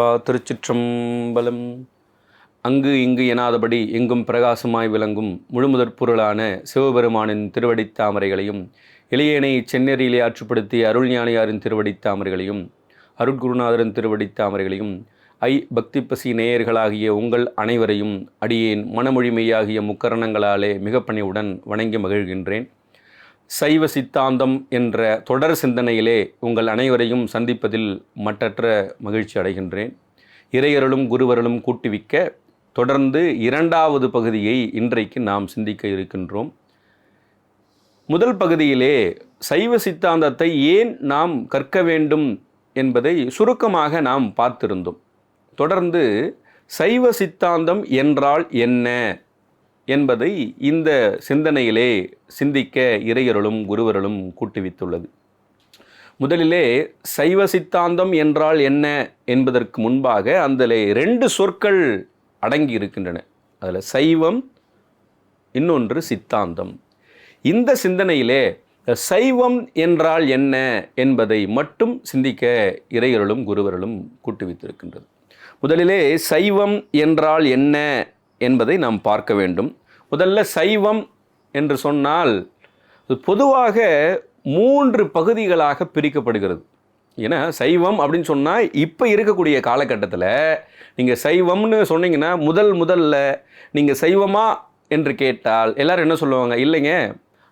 திருச்சிற்றம்பலம். அங்கு இங்கு எனாதபடி எங்கும் பிரகாசமாய் விளங்கும் முழுமுதற் பொருளான சிவபெருமானின் திருவடித் தாமரைகளையும் இளையனை சென்னேரியிலே ஆற்றுப்படுத்திய அருள்ஞானியாரின் திருவடித் தாமரைகளையும் அருட்குருநாதரின் திருவடித் தாமரைகளையும் ஐ பக்தி பசி நேயர்களாகிய உங்கள் அனைவரையும் அடியேன் மனமொழிமையாகிய முக்கரணங்களாலே மிக பணிவுடன் வணங்கி மகிழ்கின்றேன். சைவ சித்தாந்தம் என்ற தொடர் சிந்தனையிலே உங்கள் அனைவரையும் சந்திப்பதில் மட்டற்ற மகிழ்ச்சி அடைகின்றேன். இறையருளும் குருவருளும் கூட்டுவிக்க தொடர்ந்து இரண்டாவது பகுதியை இன்றைக்கு நாம் சிந்திக்க இருக்கின்றோம். முதல் பகுதியிலே சைவ சித்தாந்தத்தை ஏன் நாம் கற்க வேண்டும் என்பதை சுருக்கமாக நாம் பார்த்திருந்தோம். தொடர்ந்து சைவ சித்தாந்தம் என்றால் என்ன? என்பதை இந்த சிந்தனையிலே சிந்திக்க இறையருளும் குருவருளும் கூட்டுவித்துள்ளது. முதலிலே சைவ சித்தாந்தம் என்றால் என்ன என்பதற்கு முன்பாக அதில் ரெண்டு சொற்கள் அடங்கி இருக்கின்றன. அதில் சைவம் இன்னொன்று சித்தாந்தம். இந்த சிந்தனையிலே சைவம் என்றால் என்ன என்பதை மட்டும் சிந்திக்க இறையருளும் குருவருளும் கூட்டுவித்திருக்கின்றது. முதலிலே சைவம் என்றால் என்ன என்பதை நாம் பார்க்க வேண்டும். முதல்ல சைவம் என்று சொன்னால் பொதுவாக மூன்று பகுதிகளாக பிரிக்கப்படுகிறது. ஏன்னா சைவம் அப்படின்னு சொன்னால் இப்போ இருக்கக்கூடிய காலகட்டத்தில் நீங்கள் சைவம்னு சொன்னீங்கன்னா முதல் முதல்ல நீங்கள் சைவமா என்று கேட்டால் எல்லோரும் என்ன சொல்லுவாங்க? இல்லைங்க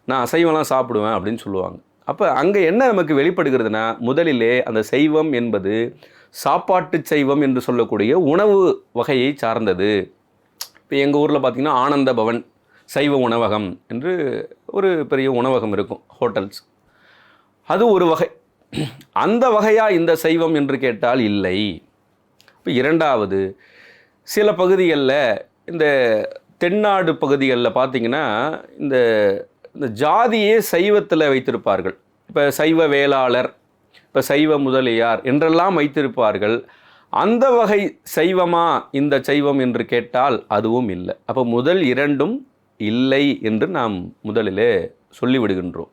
நான் அசைவம்லாம் சாப்பிடுவேன் அப்படின்னு சொல்லுவாங்க. அப்போ அங்கே என்ன நமக்கு வெளிப்படுகிறதுனா முதலிலே அந்த சைவம் என்பது சாப்பாட்டு சைவம் என்று சொல்லக்கூடிய உணவு வகையை சார்ந்தது. இப்போ எங்கள் ஊரில் பார்த்திங்கன்னா ஆனந்த பவன் சைவ உணவகம் என்று ஒரு பெரிய உணவகம் இருக்கும் ஹோட்டல்ஸ். அது ஒரு வகை. அந்த வகையாக இந்த சைவம் என்று கேட்டால் இல்லை. இப்போ இரண்டாவது சில பகுதிகளில் இந்த தென்னாடு பகுதிகளில் பார்த்திங்கன்னா இந்த இந்த ஜாதியே சைவத்தில் வைத்திருப்பார்கள். இப்போ சைவ வேளாளர் இப்போ சைவ முதலியார் என்றெல்லாம் வைத்திருப்பார்கள். அந்த வகை சைவமா இந்த சைவம் என்று கேட்டால் அதுவும் இல்லை. அப்போ முதல் இரண்டும் இல்லை என்று நாம் முதலிலே சொல்லிவிடுகின்றோம்.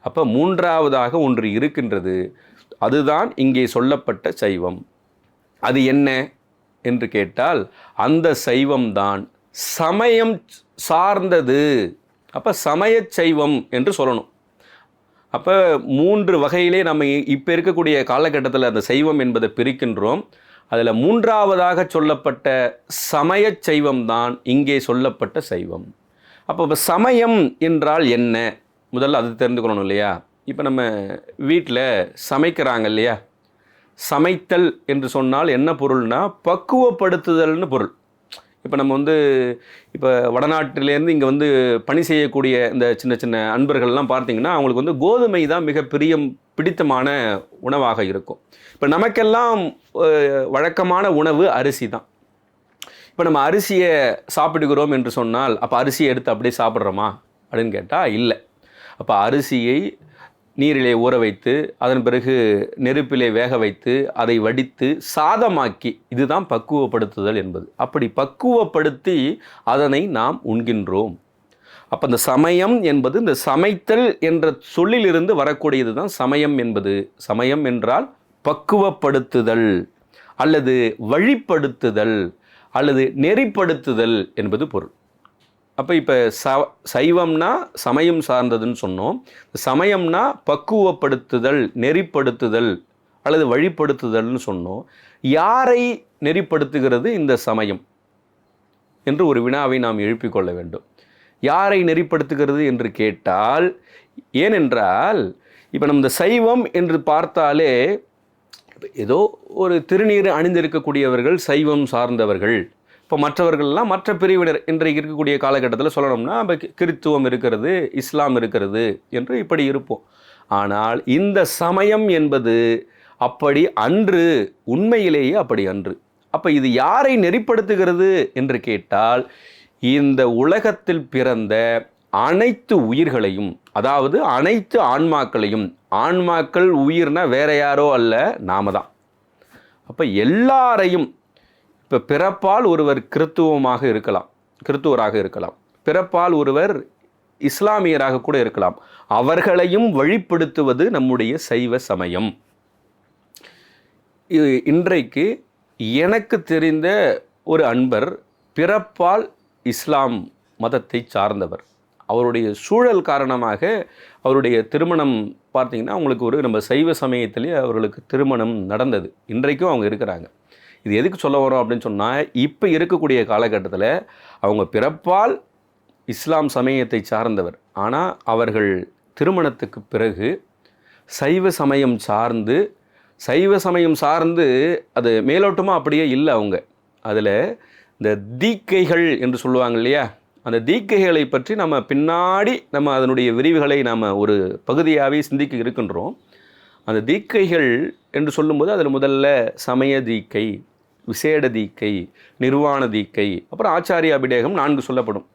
அப்போ மூன்றாவதாக ஒன்று இருக்கின்றது. அதுதான் இங்கே சொல்லப்பட்ட சைவம். அது என்ன என்று கேட்டால் அந்த சைவம்தான் சமயம் சார்ந்தது. அப்போ சமய சைவம் என்று சொல்லணும். அப்போ மூன்று வகையிலே நம்ம இப்போ இருக்கக்கூடிய காலகட்டத்தில் அந்த சைவம் என்பதை பிரிக்கின்றோம். அதில் மூன்றாவதாக சொல்லப்பட்ட சமய சைவம் தான் இங்கே சொல்லப்பட்ட சைவம். அப்போ சமயம் என்றால் என்ன? முதல்ல அது தெரிந்துக்கணும் இல்லையா? இப்போ நம்ம வீட்டில் சமைக்கிறாங்க இல்லையா? சமைத்தல் என்று சொன்னால் என்ன பொருள்னா பக்குவப்படுத்துதல்னு பொருள். இப்போ நம்ம வந்து இப்போ வடநாட்டிலேருந்து இங்கே வந்து பணி செய்யக்கூடிய இந்த சின்ன சின்ன அன்பர்கள்லாம் பார்த்தீங்கன்னா அவங்களுக்கு வந்து கோதுமை தான் மிக பிரியம் பிடித்தமான உணவாக இருக்கும். இப்போ நமக்கெல்லாம் வழக்கமான உணவு அரிசி தான். இப்போ நம்ம அரிசியை சாப்பிடுகிறோம் என்று சொன்னால் அப்போ அரிசியை எடுத்து அப்படியே சாப்பிட்றோமா? அப்படின்னு கேட்டால் இல்லை. அப்போ அரிசியை நீரிலே ஊற வைத்து அதன் பிறகு நெருப்பிலே வேக வைத்து அதை வடித்து சாதமாக்கி இதுதான் பக்குவப்படுத்துதல் என்பது. அப்படி பக்குவப்படுத்தி அதனை நாம் உண்கின்றோம். அப்போ இந்த சமயம் என்பது இந்த சமைத்தல் என்ற சொல்லிலிருந்து வரக்கூடியது தான் சமயம் என்பது. சமயம் என்றால் பக்குவப்படுத்துதல் அல்லது வழிப்படுத்துதல் அல்லது நெறிப்படுத்துதல் என்பது பொருள். அப்போ இப்போ ச சைவம்னா சமயம் சார்ந்ததுன்னு சொன்னோம். சமயம்னா பக்குவப்படுத்துதல் நெறிப்படுத்துதல் அல்லது வழிப்படுத்துதல்னு சொன்னோம். யாரை நெறிப்படுத்துகிறது இந்த சமயம்? என்று ஒரு வினாவை நாம் எழுப்பிக்கொள்ள வேண்டும். யாரை நெறிப்படுத்துகிறது என்று கேட்டால் ஏனென்றால் இப்போ நம்ம இந்த சைவம் என்று பார்த்தாலே ஏதோ ஒரு திருநீர் அணிந்திருக்கக்கூடியவர்கள் சைவம் சார்ந்தவர்கள். இப்போ மற்றவர்கள்லாம் மற்ற பிரிவினர் இன்றைக்கு இருக்கக்கூடிய காலகட்டத்தில் சொல்லணும்னா இப்போ கிறித்துவம் இருக்கிறது இஸ்லாம் இருக்கிறது என்று இப்படி இருப்போம். ஆனால் இந்த சமயம் என்பது அப்படி அன்று உண்மையிலேயே அப்படி அன்று. அப்போ இது யாரை நெறிப்படுத்துகிறது என்று கேட்டால் இந்த உலகத்தில் பிறந்த அனைத்து உயிர்களையும் அதாவது அனைத்து ஆன்மாக்களையும் ஆன்மாக்கள் உயிர்னா வேற யாரோ அல்ல நாம தான். அப்போ எல்லாரையும் இப்போ பிறப்பால் ஒருவர் கிறித்துவமாக இருக்கலாம் கிறித்துவராக இருக்கலாம். பிறப்பால் ஒருவர் இஸ்லாமியராக கூட இருக்கலாம். அவர்களையும் வழிப்படுத்துவது நம்முடைய சைவ சமயம். இன்றைக்கு எனக்கு தெரிந்த ஒரு அன்பர் பிறப்பால் இஸ்லாம் மதத்தை சார்ந்தவர். அவருடைய சூழல் காரணமாக அவருடைய திருமணம் பார்த்தீங்கன்னா அவங்களுக்கு ஒரு நம்ம சைவ சமயத்திலே அவர்களுக்கு திருமணம் நடந்தது. இன்றைக்கும் அவங்க இருக்கிறாங்க. இது எதுக்கு சொல்ல வரோம் அப்படின்னு சொன்னால் இப்போ இருக்கக்கூடிய காலகட்டத்தில் அவங்க பிறப்பால் இஸ்லாம் சமயத்தை சார்ந்தவர். ஆனால் அவர்கள் திருமணத்துக்கு பிறகு சைவ சமயம் சார்ந்து சைவ சமயம் சார்ந்து அது மேலோட்டமாக அப்படியே இல்லை அவங்க. அதில் இந்த தீக்கைகள் என்று சொல்லுவாங்க இல்லையா? அந்த தீக்கைகளை பற்றி நம்ம பின்னாடி நம்ம அதனுடைய விரிவுகளை நாம் ஒரு பகுதியாகவே சிந்திக்க இருக்கின்றோம். அந்த தீக்கைகள் என்று சொல்லும்போது அதில் முதல்ல சமய தீக்கை விசேட தீக்கை நிர்வாண தீக்கை அப்புறம் ஆச்சாரிய அபிடேகம் நான்கு சொல்லப்படும்.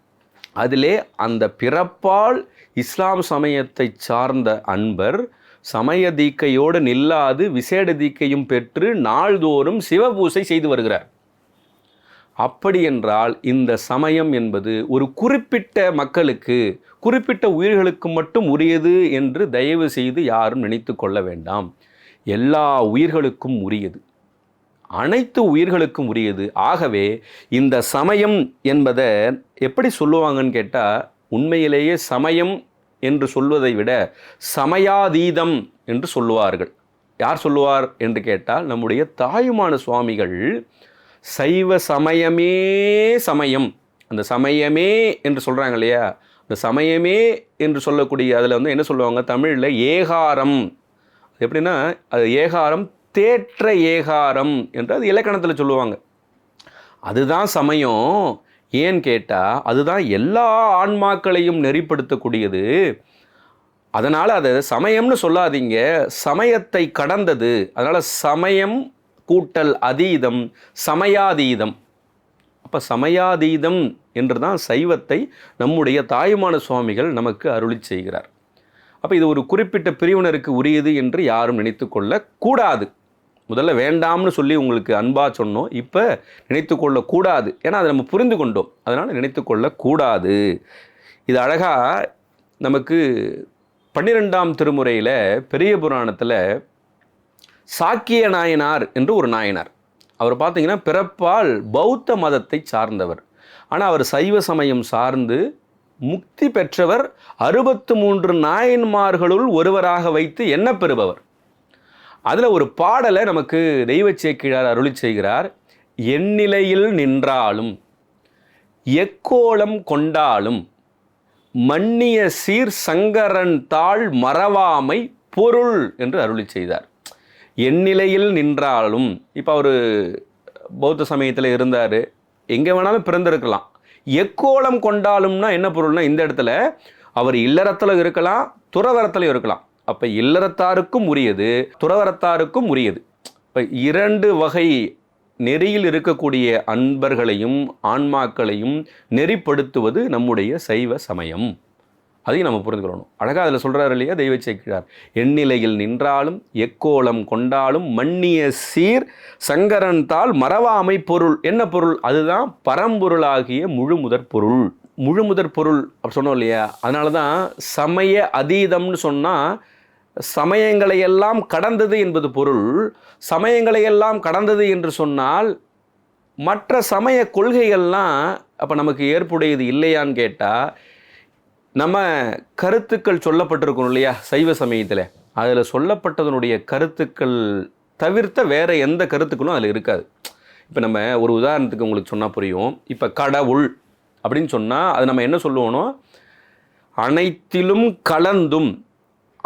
அதிலே அந்த பிறப்பால் இஸ்லாம் சமயத்தை சார்ந்த அன்பர் சமய தீக்கையோடு நில்லாது விசேட தீக்கையும் பெற்று நாள்தோறும் சிவபூசை செய்து வருகிறார். அப்படி என்றால் இந்த சமயம் என்பது ஒரு குறிப்பிட்ட மக்களுக்கு குறிப்பிட்ட உயிர்களுக்கு மட்டும் உரியது என்று தயவு செய்து யாரும் நினைத்து கொள்ள வேண்டாம். எல்லா உயிர்களுக்கும் உரியது. அனைத்து உயிர்களுக்கும் உரியது. ஆகவே இந்த சமயம் என்பதை எப்படி சொல்லுவாங்கன்னு கேட்டால் உண்மையிலேயே சமயம் என்று சொல்வதை விட சமயாதீதம் என்று சொல்லுவார்கள். யார் சொல்லுவார் என்று கேட்டால் நம்முடைய தாயுமான சுவாமிகள் சைவ சமயமே சமயம். அந்த சமயமே என்று சொல்கிறாங்க இல்லையா அந்த சமயமே என்று சொல்லக்கூடிய அதில் வந்து என்ன சொல்லுவாங்க? தமிழில் ஏகாரம். அது எப்படின்னா அது ஏகாரம் தேற்ற ஏகாரம் என்று அது இலக்கணத்தில் சொல்லுவாங்க. அதுதான் சமயம். ஏன்னு கேட்டால் அதுதான் எல்லா ஆன்மாக்களையும் நெறிப்படுத்தக்கூடியது. அதனால் அதை சமயம்னு சொல்லாதீங்க. சமயத்தை கடந்தது. அதனால் சமயம் கூட்டல் அதீதம் சமயாதீதம். அப்போ சமயாதீதம் என்று தான் சைவத்தை நம்முடைய தாயுமான சுவாமிகள் நமக்கு அருளி செய்கிறார். அப்போ இது ஒரு குறிப்பிட்ட பிரிவினருக்கு உரியது என்று யாரும் நினைத்து கூடாது. முதல்ல வேண்டாம்னு சொல்லி உங்களுக்கு அன்பாக சொன்னோம் இப்போ நினைத்து கொள்ளக்கூடாது ஏன்னா அதை நம்ம புரிந்து கொண்டோம். அதனால் நினைத்து கொள்ளக்கூடாது இது அழகாக நமக்கு பன்னிரெண்டாம் திருமுறையில் பெரிய புராணத்தில் சாக்கிய நாயனார் என்று ஒரு நாயனார். அவர் பார்த்தீங்கன்னா பிறப்பால் பௌத்த மதத்தை சார்ந்தவர். ஆனால் அவர் சைவ சமயம் சார்ந்து முக்தி பெற்றவர் அறுபத்து மூன்று நாயன்மார்களுள் ஒருவராக வைத்து என்ன பெறுபவர். அதில் ஒரு பாடலை நமக்கு தெய்வ சேக்கிழார் அருளி செய்கிறார் எந்நிலையில் நின்றாலும் எக்கோலம் கொண்டாலும் மன்னிய சீர் சங்கரன் தாழ் மறவாமை பொருள் என்று அருளி செய்தார். எந்நிலையில் நின்றாலும் இப்போ அவர் பௌத்த சமயத்தில் இருந்தார். எங்கே வேணாலும் பிறந்திருக்கலாம். எக்கோலம் கொண்டாலும்னா என்ன பொருள்னா இந்த இடத்துல அவர் இல்லறத்தில் இருக்கலாம் துறவரத்தில் இருக்கலாம். அப்போ இல்லறத்தாருக்கும் உரியது துறவரத்தாருக்கும் உரியது. இப்போ இரண்டு வகை நெறியில் இருக்கக்கூடிய அன்பர்களையும் ஆன்மாக்களையும் நெறிப்படுத்துவது நம்முடைய சைவ சமயம். அதையும் நம்ம புரிந்துக்கணும் அழகாக அதில் சொல்கிறார் இல்லையா? தெய்வ சேர்க்கிறார் எண்ணிலையில் நின்றாலும் எக்கோலம் கொண்டாலும் மன்னிய சீர் சங்கரன் தாள் மறவாமை பொருள். என்ன பொருள்? அதுதான் பரம்பொருளாகிய முழுமுதற் பொருள். முழுமுதற் பொருள் அப்படி சொன்னோம் இல்லையா? அதனால தான் சமய அதீதம்னு சொன்னால் சமயங்களை எல்லாம் கடந்தது என்பது பொருள். சமயங்களை எல்லாம் கடந்தது என்று சொன்னால் மற்ற சமய கொள்கைகள்லாம் அப்போ நமக்கு ஏற்புடையது இல்லையான்னு கேட்டால் நம்ம கருத்துக்கள் சொல்லப்பட்டிருக்கணும் இல்லையா? சைவ சமயத்தில். அதில் சொல்லப்பட்டதனுடைய கருத்துக்கள் தவிர்த்த வேறு எந்த கருத்துக்களும் அதில் இருக்காது. இப்போ நம்ம ஒரு உதாரணத்துக்கு உங்களுக்கு சொன்னால் புரியும். இப்போ கடவுள் அப்படின்னு சொன்னால் அது நம்ம என்ன சொல்லுவோனோ அனைத்திலும் கலந்தும்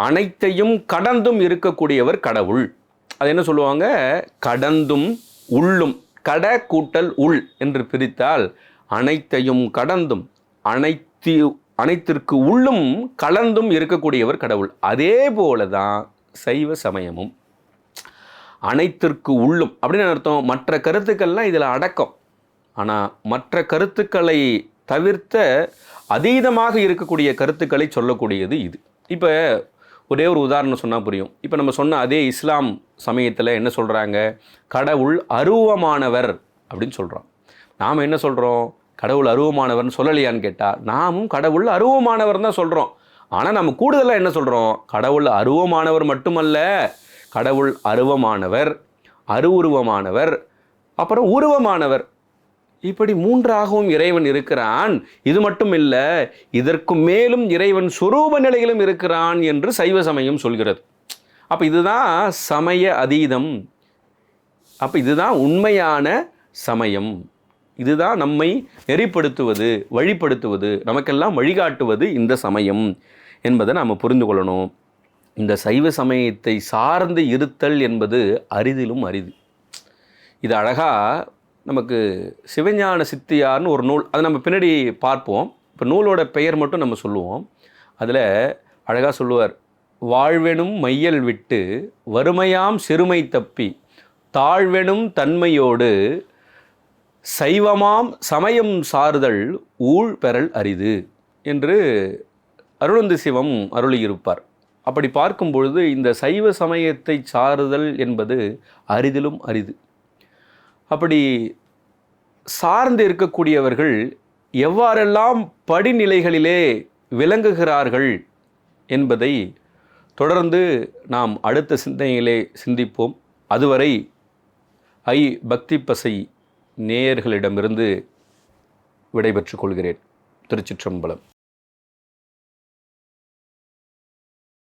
அனைத்தையும் கடந்தும் இருக்கக்கூடியவர் கடவுள். அது என்ன சொல்லுவாங்க? கடந்தும் உள்ளும். கட கூட்டல் உள் என்று பிரித்தால் அனைத்தையும் கடந்தும் அனைத்து அனைத்திற்கு உள்ளும் கலந்தும் இருக்கக்கூடியவர் கடவுள். அதே போல தான் சைவ சமயமும். அனைத்திற்கு உள்ளும் அப்படின்னு அர்த்தம்? மற்ற கருத்துக்கள்லாம் இதில் அடக்கம். ஆனால் மற்ற கருத்துக்களை தவிர்த்த அதீதமாக இருக்கக்கூடிய கருத்துக்களை சொல்லக்கூடியது இது. இப்போ ஒரே ஒரு உதாரணம் சொன்னால் புரியும். இப்போ நம்ம சொன்ன அதே இஸ்லாம் சமயத்தில் என்ன சொல்கிறாங்க கடவுள் அருவமானவர் அப்படின்னு சொல்கிறோம் நாம் என்ன சொல்கிறோம் கடவுள் அருவமானவர்னு சொல்லலையான்னு கேட்டால் நாமும் கடவுள் அருவமானவர் தான் சொல்கிறோம் ஆனால் நம்ம கூடுதலாக என்ன சொல்கிறோம் கடவுள் அருவமானவர் மட்டுமல்ல கடவுள் அருவமானவர் அருவுருவமானவர் அப்புறம் உருவமானவர். இப்படி மூன்றாகவும் இறைவன் இருக்கிறான். இது மட்டும் இல்லை இதற்கு மேலும் இறைவன் சுரூப நிலையிலும் இருக்கிறான் என்று சைவ சமயம் சொல்கிறது. அப்போ இதுதான் சமய அதீதம். அப்போ இதுதான் உண்மையான சமயம். இதுதான் நம்மை நெறிப்படுத்துவது வழிப்படுத்துவது நமக்கெல்லாம் வழிகாட்டுவது இந்த சமயம் என்பதை நாம் புரிந்து கொள்ளணும். இந்த சைவ சமயத்தை சார்ந்து இருத்தல் என்பது அரிதிலும் அரிது. இது அழகாக நமக்கு சிவஞான சித்தியார்னு ஒரு நூல் அதை நம்ம பின்னாடி பார்ப்போம். இப்போ நூலோட பெயர் மட்டும் நம்ம சொல்லுவோம். அதில் அழகாக சொல்லுவார் வாழ்வெனும் மையல் விட்டு வறுமையாம் சிறுமை தப்பி தாழ்வெனும் தன்மையோடு சைவமாம் சமயம் சார்தல் ஊழ் பெறல் அரிது என்று அருளந்து சிவம் அருளியிருப்பார். அப்படி பார்க்கும் பொழுது இந்த சைவ சமயத்தை சாருதல் என்பது அரிதிலும் அரிது. அப்படி சார்ந்து இருக்கக்கூடியவர்கள் எவ்வாறெல்லாம் படிநிலைகளிலே விளங்குகிறார்கள் என்பதை தொடர்ந்து நாம் அடுத்த சிந்தனையிலே சிந்திப்போம். அதுவரை ஐ பக்தி பசை நேயர்களிடமிருந்து விடைபெற்றுக் கொள்கிறேன். திருச்சிற்றம்பலம்.